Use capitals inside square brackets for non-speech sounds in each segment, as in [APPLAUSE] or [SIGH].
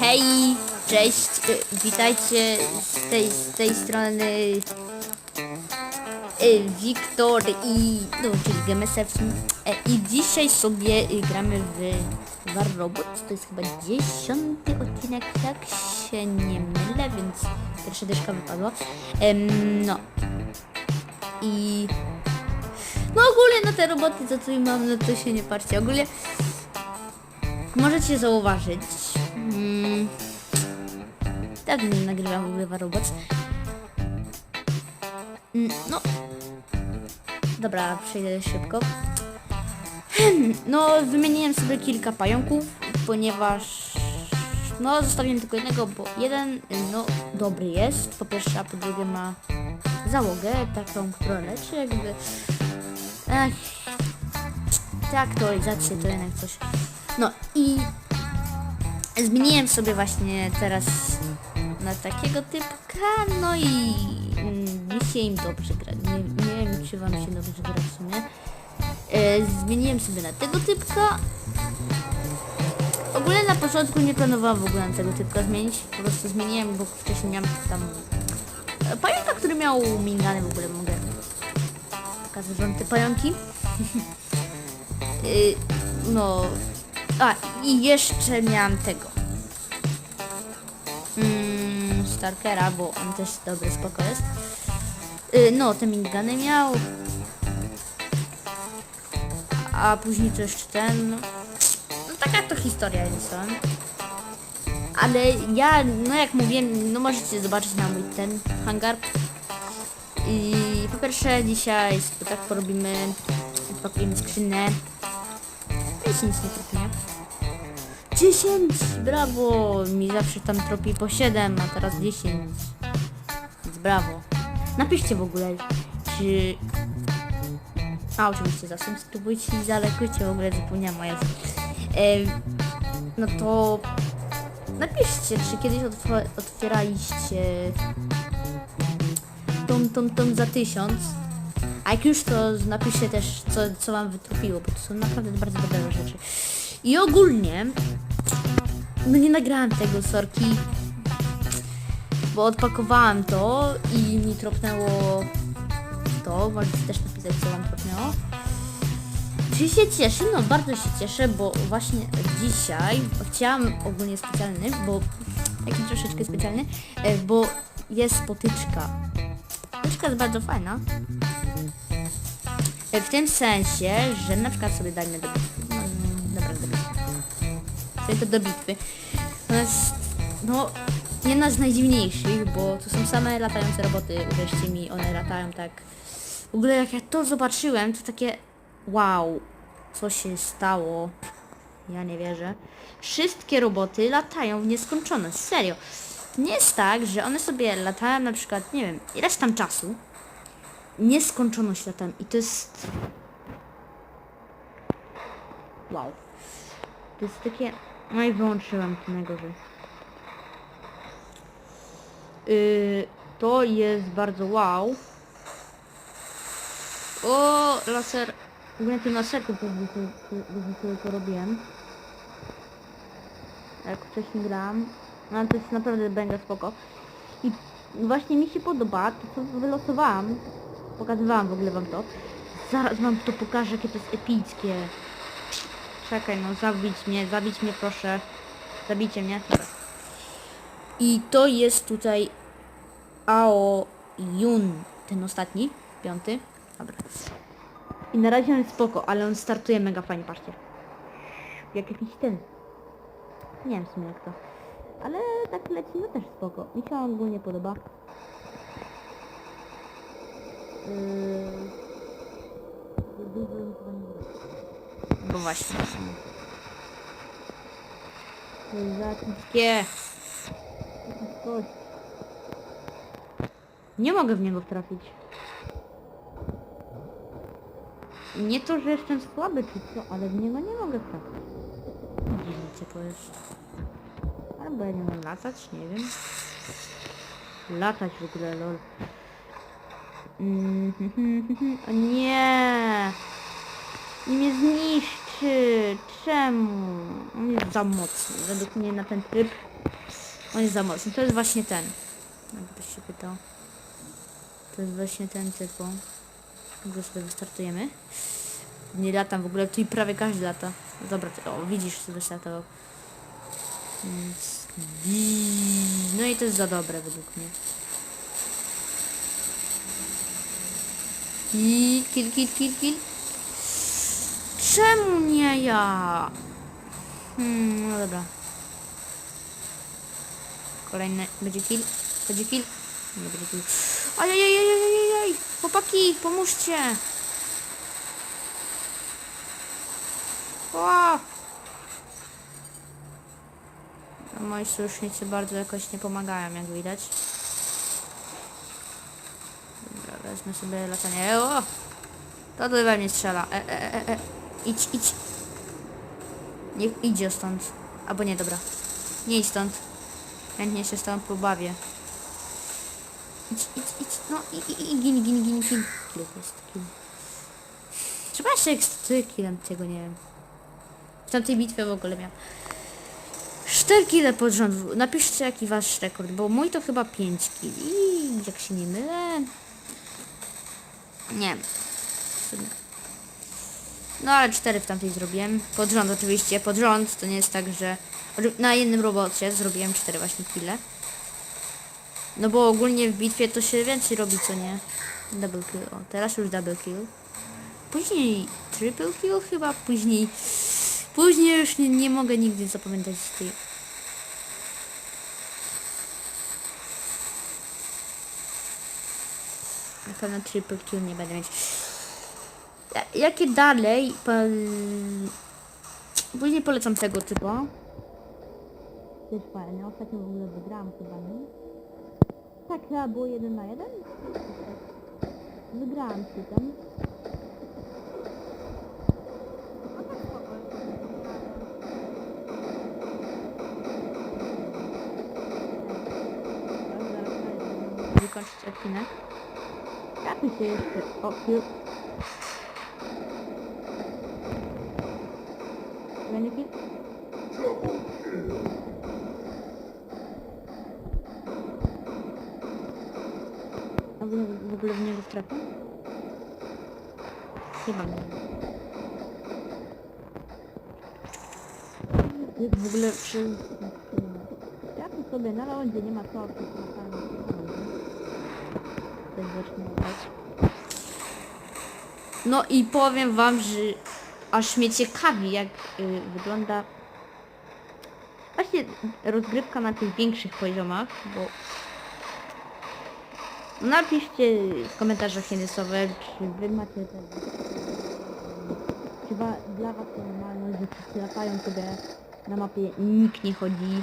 Hej, cześć, y, witajcie z tej, z tej strony y, Wiktor i, no, czyli GMSF E, i dzisiaj sobie y, gramy w War Robot, to jest chyba dziesiąty odcinek, jak się nie mylę, więc pierwsza dyszka wypadła. No. I no ogólnie na te roboty, co tutaj mam, no to się nie patrzcie, ogólnie możecie zauważyć, mm, tak nie nagrywam ogóle No, dobra, przejdę szybko. No, wymieniłem sobie kilka pająków, ponieważ no, zostawiłem tylko jednego, bo jeden, no, dobry jest, po pierwsze, a po drugie ma załogę, taką, która leczy, jakby, ech, te aktualizacje to jednak coś. No i zmieniłem sobie właśnie teraz na takiego typka, no i mm, mi się im dobrze gra. Nie, nie wiem, czy wam się dobrze gra w sumie. E, zmieniłem sobie na tego typka. Ogólnie na początku nie planowałam w ogóle na tego typka zmienić. Po prostu zmieniłem, bo wcześniej miałem tam e, pająka, który miał mingany w ogóle mogę pokazać wam te pająki. Y, [LAUGHS] no. A, i jeszcze miałam tego. Starkera, bo on też dobry, spoko jest. Y, no, te minigany miał. A później to jeszcze ten. No, taka to historia jest. Ale ja, no jak mówiłem, no możecie zobaczyć na mój ten hangar. I po pierwsze dzisiaj tak porobimy, odpakujemy skrzynę. Nic, nic nie. 10! Brawo! Mi zawsze tam tropi po 7, a teraz 10. Więc brawo. Napiszcie w ogóle, czy... A, oczywiście zasubskrybujcie i zalekujcie, w ogóle zapomniałam o. E, no to... Napiszcie, czy kiedyś otw- otwieraliście tą, tą, tą za tysiąc. A jak już to napiszcie też, co, co wam wytropiło, bo to są naprawdę bardzo dobre rzeczy. I ogólnie, no nie nagrałem tego, sorki, bo odpakowałem to i mi tropnęło to, możecie też napisać, co wam tropnęło. Czy się cieszę? No bardzo się cieszę, bo właśnie dzisiaj chciałam ogólnie specjalny, bo taki troszeczkę specjalny, e, bo jest potyczka. Potyczka jest bardzo fajna. E, W tym sensie, że na przykład sobie dajmy do To do bitwy. To jest, no, jedna z najdziwniejszych, bo to są same latające roboty. Uwierzcie mi, one latają tak. W ogóle jak ja to zobaczyłem, to takie wow, co się stało. Ja nie wierzę. Wszystkie roboty latają w nieskończoność, serio. Nie jest tak, że one sobie latają na przykład, nie wiem, ileś tam czasu. Nieskończoność latają i to jest... Wow. To jest takie... No i wyłączyłem to najgorzej. Yy, to jest bardzo wow. O, laser. Ogólnie tym laserku to robiłem. Jak wcześniej grałam. No to jest naprawdę będzie spoko. I właśnie mi się podoba to co wylosowałam. Pokazywałam w ogóle wam to. Zaraz wam to pokażę jakie to jest epickie. Czekaj no zabić mnie, zabić mnie proszę. Zabijcie mnie. Dobra. I to jest tutaj Ao Yun, ten ostatni, piąty. Dobra. I na razie on jest spoko, ale on startuje mega fajnie, patrzcie. Jak jakiś ten. Nie wiem w sumie jak to. Ale tak leci, no też spoko. Mi się on ogólnie podoba. Yy... Dużo mi chyba nie brakuje. Bo właśnie. To jest za epickie. Coś. Nie mogę w niego trafić. Nie to, że jestem słaby czy co, ale w niego nie mogę trafić. Dziwnie co to jest. Albo ja nie mam latać, nie wiem. Latać w ogóle, lol. Mm, [LAUGHS] nie! I mnie zniszczy! Czemu? On jest za mocny. Według mnie na ten tryb On jest za mocny. To jest właśnie ten. Jakbyś się pytał. To jest właśnie ten typu. Go sobie wystartujemy. Nie latam w ogóle, tu i prawie każdy lata. Dobra, o widzisz, co wystartował. Więc... No i to jest za dobre według mnie. I kill, kill, kill, kill. Czemu nie ja? Hmm, no dobra. Kolejny będzie kill. Będzie kill. Nie będzie kill. Ajajajajajajaj! Chłopaki, pomóżcie! Ła! A moi sojusznicy bardzo jakoś nie pomagają, jak widać. Dobra, wezmę sobie latanie. O! To do we mnie strzela. E, e, e, e. Idź, idź. Niech idzie stąd. Albo nie, dobra. Nie idź stąd. Chętnie się stąd pobawię. Idź, idź, idź. No i, i, i gin, gin, gin, gin. Ile jest kill? Trzeba ekstra killem tego nie wiem. W tamtej bitwie w ogóle miałem. 4 kile pod rząd. Napiszcie jaki wasz rekord, bo mój to chyba 5 kili. Jak się nie mylę. Nie. No ale 4 w tamtej zrobiłem. Pod rząd oczywiście. Pod rząd to nie jest tak, że na jednym robocie zrobiłem 4 właśnie kile. No bo ogólnie w bitwie to się więcej robi, co nie? Double kill. O, teraz już double kill. Później triple kill chyba, później... Później już nie, nie mogę nigdy zapamiętać tej... Na pewno triple kill nie będę mieć. Ja- Jakie dalej? Po... Później polecam tego typu. To jest fajne. Ostatnio w ogóle wygrałam chyba, nie? Tak, chyba było jeden na jeden? Wygrałam się tam. Wykończyć odcinek. Jak mi się jeszcze... O, już. Kolejny kill? W, ogóle w niego? Chyba nie. Jak w ogóle przy... Ja tu sobie na lądzie nie ma co Też. No i powiem wam, że aż mnie ciekawi jak y, wygląda właśnie rozgrywka na tych większych poziomach, bo napiszcie w komentarzach jedysowe, czy wy macie te chyba dla was normalne, że wszyscy latają sobie na mapie nikt nie chodzi.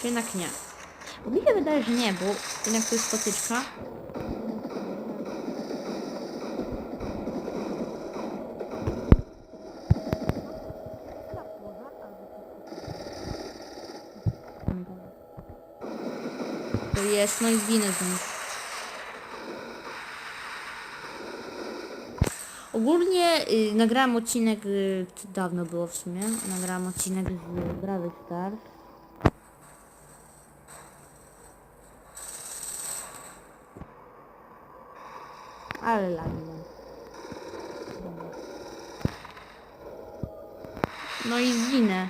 Czy jednak nie? Bo mi się wydaje, że nie, bo jednak to jest potyczka. To jest, no i zginę z nich. Ogólnie y, nagrałem odcinek, y, dawno było w sumie, nagrałem odcinek z Brawy Stars. Ale ładnie. No i zginę.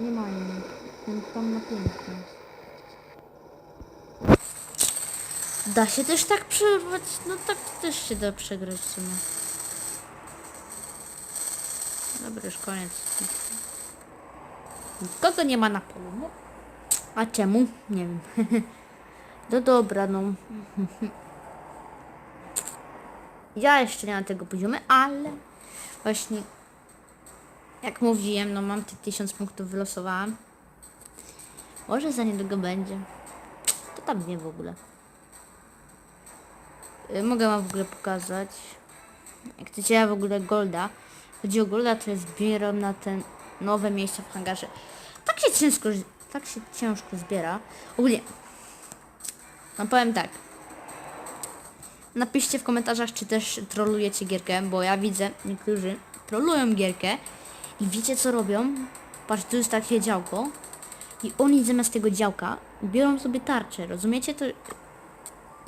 Nie ma nic. Ten tam na pięknie. Da się też tak przerwać? No tak też się da przegrać w sumie. Dobra, już koniec. Nikogo nie ma na polu, no. A czemu? Nie wiem. [LAUGHS] No dobra, no. [LAUGHS] Ja jeszcze nie mam tego poziomu, ale właśnie jak mówiłem, no mam te 1000 punktów wylosowałam. Może za niedługo będzie. To tam nie w ogóle. Y, Mogę wam w ogóle pokazać. Jak chcecie ja w ogóle Golda. Chodzi o Golda, to zbieram na te nowe miejsca w hangarze. Tak się ciężko, tak się ciężko zbiera. Ogólnie. No powiem tak. Napiszcie w komentarzach, czy też trolujecie gierkę, bo ja widzę, niektórzy trolują gierkę i wiecie co robią? Patrz, tu jest takie działko. I oni zamiast tego działka biorą sobie tarczę, rozumiecie? To...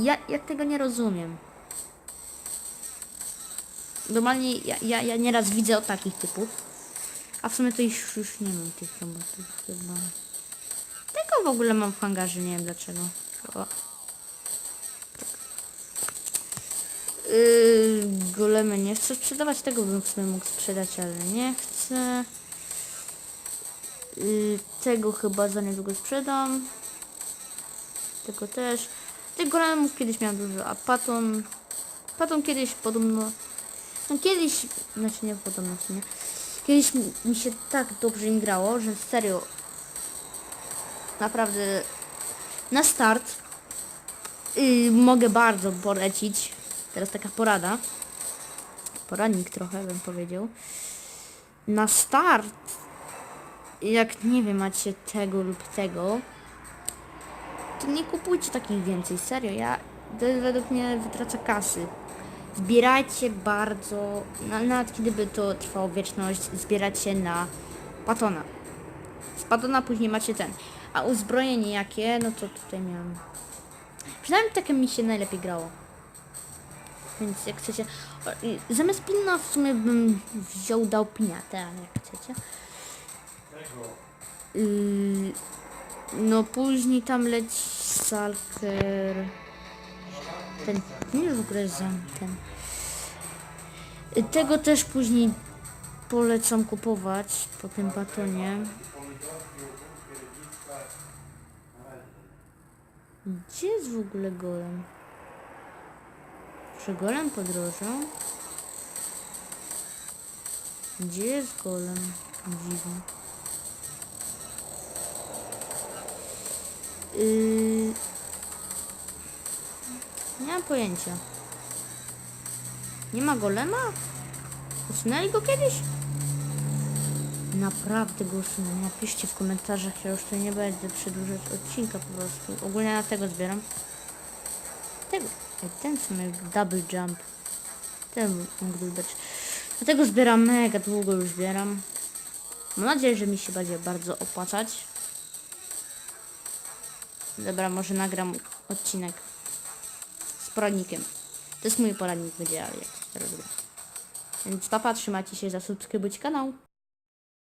Ja, ja tego nie rozumiem. Normalnie ja, ja, ja nieraz widzę o takich typów. A w sumie to już, już nie mam tych robotów chyba. Tego w ogóle mam w hangarze, nie wiem dlaczego. O. Yy, golemy nie chcę sprzedawać, tego bym w sumie mógł sprzedać, ale nie chcę. Yy, tego chyba za niedługo sprzedam. Tego też. Tych golemów kiedyś miałem dużo, a paton... Paton kiedyś podobno... No kiedyś... Znaczy nie podobno, w sumie. Kiedyś mi, się tak dobrze im grało, że serio... Naprawdę... Na start... Yy, mogę bardzo polecić. Teraz taka porada. Poradnik trochę bym powiedział. Na start jak nie wiem, macie tego lub tego, to nie kupujcie takich więcej, serio, ja, to jest według mnie wytraca kasy. Zbierajcie bardzo, na- nawet kiedyby to trwało wieczność, zbierajcie na patona. Z patona później macie ten. A uzbrojenie jakie, no to tutaj miałem. Przynajmniej takie mi się najlepiej grało. Więc jak chcecie, zamiast pilna w sumie bym wziął, dał piniatę, ale jak chcecie. Yy, no później tam leci Salker. Ten, nie w ogóle za ten. Yy, Tego też później polecam kupować po tym batonie. Gdzie jest w ogóle golem? Czy golem podrożał? Gdzie jest golem? Dziwny. Yy... Nie mam pojęcia. Nie ma golema? Usunęli go kiedyś? Naprawdę go usunęli. Napiszcie w komentarzach, ja już tu nie będę przedłużać odcinka po prostu. Ogólnie na tego zbieram. Tego. Ten co miał double jump. Ten mógł dać. Dlatego zbieram mega długo już zbieram. Mam nadzieję, że mi się będzie bardzo opłacać. Dobra, może nagram odcinek z poradnikiem. To jest mój poradnik będzie, jak robię. Więc papa, trzymajcie się, zasubskrybujcie kanał.